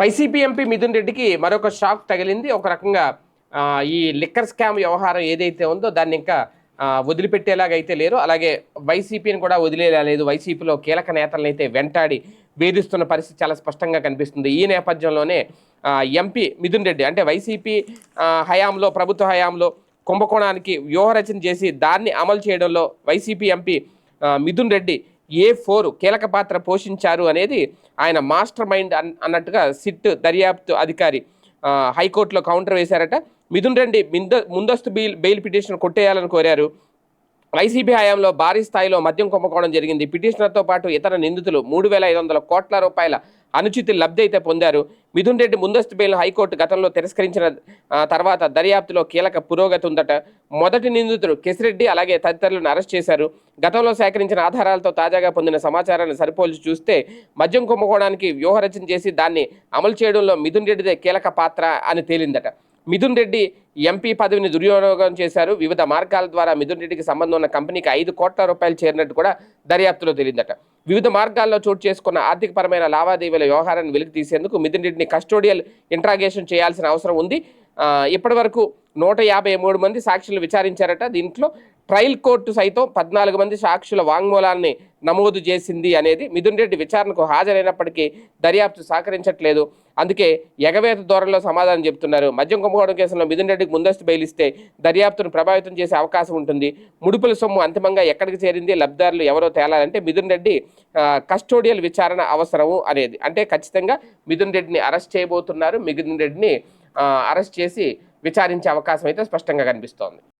YCP MP Mithun రెడ్డికి మరొక shock తగిలింది. ఒక రకంగా ఈ లిక్కర్ స్కామ్ వ్యవహారం ఏదైతే ఉందో దాన్ని ఇంకా వదిలిపెట్టేలాగా అయితే లేరు. అలాగే వైసీపీని కూడా వదిలేలా లేదు వైసీపీలో కీలక నేతలను అయితే వెంటాడి వేధిస్తున్న పరిస్థితి చాలా స్పష్టంగా కనిపిస్తుంది. ఈ నేపథ్యంలోనే ఎంపీ మిథున్ రెడ్డి అంటే వైసీపీ హయాంలో ప్రభుత్వ హయాంలో కుంభకోణానికి వ్యూహరచన చేసి దాన్ని అమలు చేయడంలో YCP MP Mithun Reddy A four కీలక పాత్ర పోషించారు అనేది ఆయన మాస్టర్ మైండ్ అన్- అన్నట్టుగా సిట్ దర్యాప్తు అధికారి హైకోర్టులో కౌంటర్ వేశారట. మిథున్ రెడ్డి మింద ముందస్తు బెయిల్ బెయిల్ పిటిషన్ కొట్టేయాలని కోరారు. వైసీపీ హయాంలో భారీ స్థాయిలో మద్యం కుంభకోణం జరిగింది. పిటిషనర్తో పాటు ఇతర నిందితులు మూడు వేల ఐదు వందల కోట్ల రూపాయల అనుచితి లబ్ధి అయితే పొందారు. మిథున్ రెడ్డి ముందస్తు బెయిల్ హైకోర్టు గతంలో తిరస్కరించిన తర్వాత దర్యాప్తులో కీలక పురోగతి ఉందట. మొదటి నిందితుడు కెసిరెడ్డి అలాగే తదితరులను అరెస్ట్ చేశారు. గతంలో సేకరించిన ఆధారాలతో తాజాగా పొందిన సమాచారాన్ని సరిపోల్చి చూస్తే మద్యం కుంభకోణానికి వ్యూహరచన చేసి దాన్ని అమలు చేయడంలో మిథున్ రెడ్డిదే కీలక పాత్ర అని తేలిందట. మిథున్ రెడ్డి ఎంపీ పదవిని దుర్వినియోగం చేశారు. వివిధ మార్గాల ద్వారా మిథున్ రెడ్డికి సంబంధం ఉన్న కంపెనీకి ఐదు కోట్ల రూపాయలు చేరినట్టు కూడా దర్యాప్తులో తెలియదట వివిధ మార్గాల్లో చోటు చేసుకున్న ఆర్థికపరమైన లావాదేవీల వ్యవహారాన్ని వెలికి తీసేందుకు మిథున్ రెడ్డిని కస్టోడియల్ ఇంట్రాగేషన్ చేయాల్సిన అవసరం ఉంది. ఇప్పటి వరకు నూట యాభై మూడు మంది సాక్షులు విచారించారట. దీంట్లో ట్రయల్ కోర్టు సైతం పద్నాలుగు మంది సాక్షుల వాంగ్మూలాన్ని నమోదు చేసింది అనేది మిథున్ రెడ్డి విచారణకు హాజరైనప్పటికీ దర్యాప్తు సహకరించట్లేదు. అందుకే ఎగవేత ధోరణిలో సమాధానం చెప్తున్నారు మద్యం కుంభకోణం కేసులో మిథున్ రెడ్డికి ముందస్తు బెయిల్ దర్యాప్తును ప్రభావితం చేసే అవకాశం ఉంటుంది. ముడుపుల సొమ్ము అంతిమంగా ఎక్కడికి చేరింది లబ్ధిదారులు ఎవరో తేలాలంటే మిథున్ రెడ్డి కస్టోడియల్ విచారణ అవసరము అనేది. అంటే ఖచ్చితంగా మిథున్ రెడ్డిని అరెస్ట్ చేయబోతున్నారు. మిథున్ రెడ్డిని అరెస్ట్ చేసి విచారించే అవకాశం అయితే స్పష్టంగా కనిపిస్తోంది.